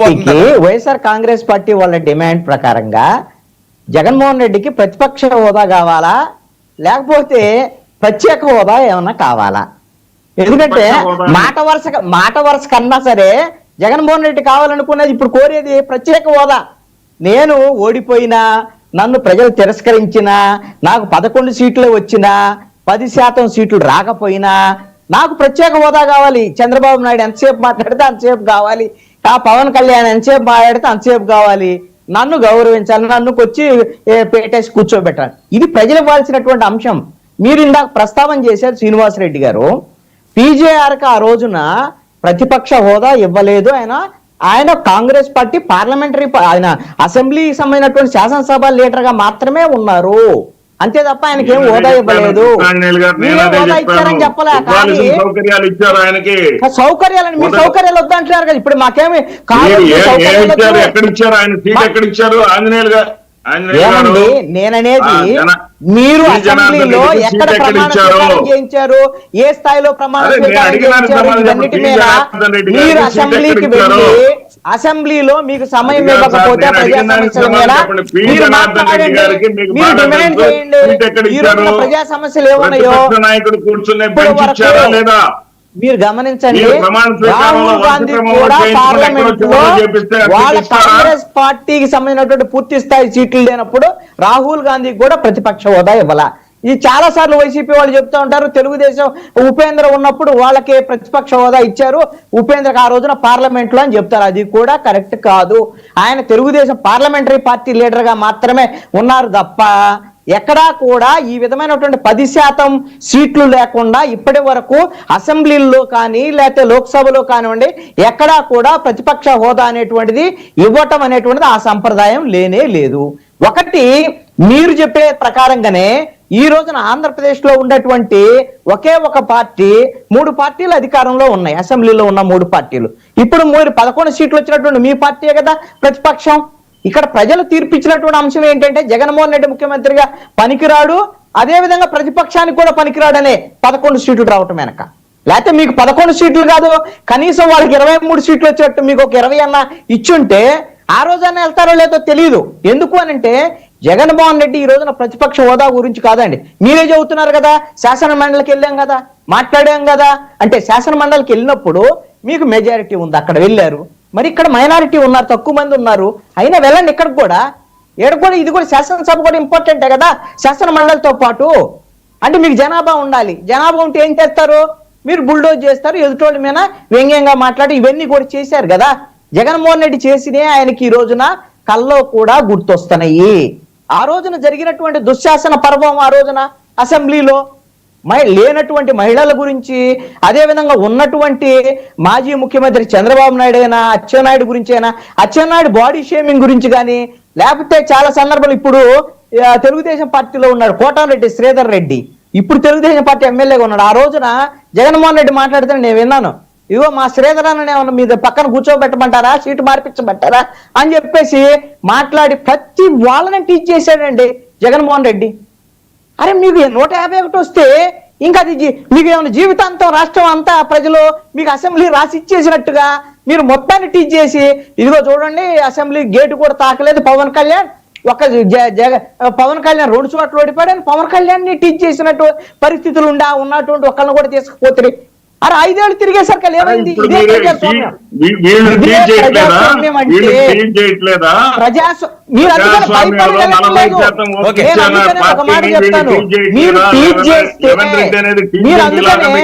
పార్టీకి వైఎస్ఆర్ కాంగ్రెస్ పార్టీ వాళ్ళ డిమాండ్ ప్రకారంగా జగన్మోహన్ రెడ్డికి ప్రతిపక్ష హోదా కావాలా? లేకపోతే ప్రత్యేక హోదా ఏమన్నా కావాలా? ఎందుకంటే. మాట వరుస మాట వరుస కన్నా సరే జగన్మోహన్ రెడ్డి కావాలనుకున్నది ఇప్పుడు కోరేది ప్రత్యేక హోదా. నేను ఓడిపోయినా నన్ను ప్రజలు తిరస్కరించినా నాకు పదకొండు సీట్లు వచ్చినా పది శాతం సీట్లు రాకపోయినా నాకు ప్రత్యేక హోదా కావాలి. చంద్రబాబు నాయుడు ఎంతసేపు మాట్లాడితే అంతసేపు కావాలి. ఆ పవన్ కళ్యాణ్ ఎంతసేపు మాట్లాడితే అంతసేపు కావాలి. నన్ను గౌరవించాలి నన్ను వచ్చి ఏ, పెట్టేసి కూర్చోబెట్టాలి. ఇది ప్రజలు ఇవ్వాల్సినటువంటి అంశం. మీరు ఇందాక ప్రస్తావన చేశారు శ్రీనివాసరెడ్డి గారు. పీజేఆర్కి ఆ రోజున ప్రతిపక్ష హోదా ఇవ్వలేదు. ఆయన ఆయన కాంగ్రెస్ పార్టీ పార్లమెంటరీ ఆయన అసెంబ్లీకి సంబంధించినటువంటి శాసనసభ లీడర్గా మాత్రమే ఉన్నారు. అంతే తప్ప ఆయనకి ఏం హోదా ఇవ్వలేదు. ఇచ్చారని చెప్పలే సౌకర్యాలు ఇచ్చారు ఆయనకి. సౌకర్యాలని మీరు హోదా- సౌకర్యాలు వద్దంటున్నారు కదా. ఇప్పుడు మాకేమి సౌకర్యాలు వద్దు. ఎక్కడ ఇచ్చారు ఆయన సీట్ ఎక్కడ ఇచ్చారు ఆంజనేయులు గారు ఏమండి నేననేది మీరు అసెంబ్లీలో ఎక్కడ ప్రమాణ? స్వీకారం చేయించారు ఏ స్థాయిలో ప్రమాణ స్వీకారం చేయించారు ఇవన్నిటి. మీద మీరు అసెంబ్లీకి? వెళ్ళి అసెంబ్లీలో మీకు సమయం ఇవ్వకపోతే ప్రజా సమస్యల మీద. మీరు మాట్లాడండి మీరు డిమాండ్. చేయండి ఈ రోజున? ప్రజా సమస్యలు ఏమన్నాయో కూర్చునే మీరు గమనించండి రాహుల్ గాంధీ కూడా పార్లమెంట్లో వాళ్ళ? కాంగ్రెస్ పార్టీకి సంబంధించినటువంటి పూర్తి స్థాయి సీట్లు లేనప్పుడు రాహుల్ గాంధీకి కూడా ప్రతిపక్ష హోదా ఇవ్వాల ఇది చాలా సార్లు వైసీపీ వాళ్ళు చెప్తూ ఉంటారు తెలుగుదేశం ఉపేంద్ర ఉన్నప్పుడు వాళ్ళకి ప్రతిపక్ష హోదా ఇచ్చారు ఉపేంద్రకు ఆ రోజున పార్లమెంట్లో అని చెప్తారు అది కూడా కరెక్ట్ కాదు ఆయన తెలుగుదేశం పార్లమెంటరీ పార్టీ లీడర్గా మాత్రమే ఉన్నారు తప్ప ఎక్కడా కూడా ఈ విధమైనటువంటి పది శాతం సీట్లు లేకుండా ఇప్పటి వరకు అసెంబ్లీల్లో కానీ లేకపోతే లోక్సభలో కానివ్వండి ఎక్కడా కూడా ప్రతిపక్ష హోదా అనేటువంటిది ఇవ్వటం అనేటువంటిది ఆ సంప్రదాయం లేనే లేదు. ఒకటి మీరు చెప్పే ప్రకారంగానే ఈ రోజున ఆంధ్రప్రదేశ్లో ఉండేటువంటి ఒకే ఒక పార్టీ మూడు పార్టీలు అధికారంలో ఉన్నాయి. అసెంబ్లీలో ఉన్న మూడు పార్టీలు. ఇప్పుడు మీరు పదకొండు సీట్లు వచ్చినటువంటి మీ పార్టీయే కదా ప్రతిపక్షం. ఇక్కడ ప్రజలు తీర్పిచ్చినటువంటి అంశం ఏంటంటే జగన్మోహన్ రెడ్డి ముఖ్యమంత్రిగా పనికిరాడు అదే విధంగా ప్రతిపక్షానికి కూడా పనికిరాడనే పదకొండు సీట్లు రావటం వెనక. లేకపోతే మీకు పదకొండు సీట్లు కాదు కనీసం వాళ్ళకి ఇరవై మూడు సీట్లు వచ్చేటట్టు మీకు ఒక ఇరవై అన్న ఇచ్చుంటే ఆ రోజన్నా వెళ్తారో లేదో తెలియదు ఎందుకు అనంటే జగన్మోహన్ రెడ్డి ఈ రోజున ప్రతిపక్ష హోదా గురించి కాదండి. మీరే చెబుతున్నారు కదా శాసన మండలికి వెళ్ళాం కదా మాట్లాడాం కదా. అంటే శాసన మండలికి వెళ్ళినప్పుడు మీకు మెజారిటీ ఉంది అక్కడ వెళ్ళారు. మరి ఇక్కడ మైనారిటీ ఉన్నారు తక్కువ మంది ఉన్నారు. అయినా వెళ్ళండి ఇక్కడికి కూడా. ఏడు కూడా ఇది కూడా శాసనసభ కూడా ఇంపార్టెంటే కదా? శాసన మండలితో పాటు. అంటే మీకు జనాభా ఉండాలి. జనాభా ఉంటే ఏం చేస్తారు? మీరు బుల్డోజ్ చేస్తారు ఎదుటోళ్ళ మీద వ్యంగ్యంగా మాట్లాడి ఇవన్నీ కూడా చేశారు కదా? జగన్మోహన్ రెడ్డి చేసినే ఆయనకి ఈ రోజున కల్లో కూడా గుర్తొస్తున్నాయి. ఆ రోజున జరిగినటువంటి దుశ్శాసన పర్వం ఆ రోజున అసెంబ్లీలో లేనటువంటి మహిళల గురించి అదే విధంగా ఉన్నటువంటి మాజీ ముఖ్యమంత్రి చంద్రబాబు నాయుడు అయినా అచ్చెన్నాయుడు గురించి అయినా అచ్చెన్నాయుడు బాడీ షేమింగ్ గురించి కానీ లేకపోతే చాలా సందర్భాలు ఇప్పుడు తెలుగుదేశం పార్టీలో ఉన్నాడు కోటారెడ్డి శ్రీధర్ రెడ్డి. ఇప్పుడు తెలుగుదేశం పార్టీ ఎమ్మెల్యేగా ఉన్నాడు. ఆ రోజున జగన్మోహన్ రెడ్డి మాట్లాడితే నేను విన్నాను. ఇదిగో మా శ్రీధర్ అన్న ఏమన్నా మీద పక్కన కూర్చోబెట్టమంటారా సీటు మార్పించమంటారా అని చెప్పేసి మాట్లాడి ప్రతి వాళ్ళని టీచ్ చేశాడండి జగన్మోహన్ రెడ్డి. అరే మీకు నూట యాభై ఒకటి వస్తే ఇంకా అది జీ- మీకు ఏమైనా జీవితాంతం రాష్ట్రం అంతా ప్రజలు మీకు అసెంబ్లీ రాసి ఇచ్చేసినట్టుగా మీరు మొత్తాన్ని టీచ్ చేసి ఇదిగో చూడండి అసెంబ్లీ గేటు కూడా తాకలేదు పవన్ కళ్యాణ్. ఒక జ- జగ పవన్ కళ్యాణ్ రెండు చోట్ల ఓడిపోయాడు పవన్ కళ్యాణ్ని టీచ్ చేసినట్టు పరిస్థితులు ఉండా ఉన్నటువంటి ఒకళ్ళని కూడా తీసుకుపోతుంది అరే ఐదేళ్ళు తిరిగేసరికి ఏమైంది? మీరు అందుకని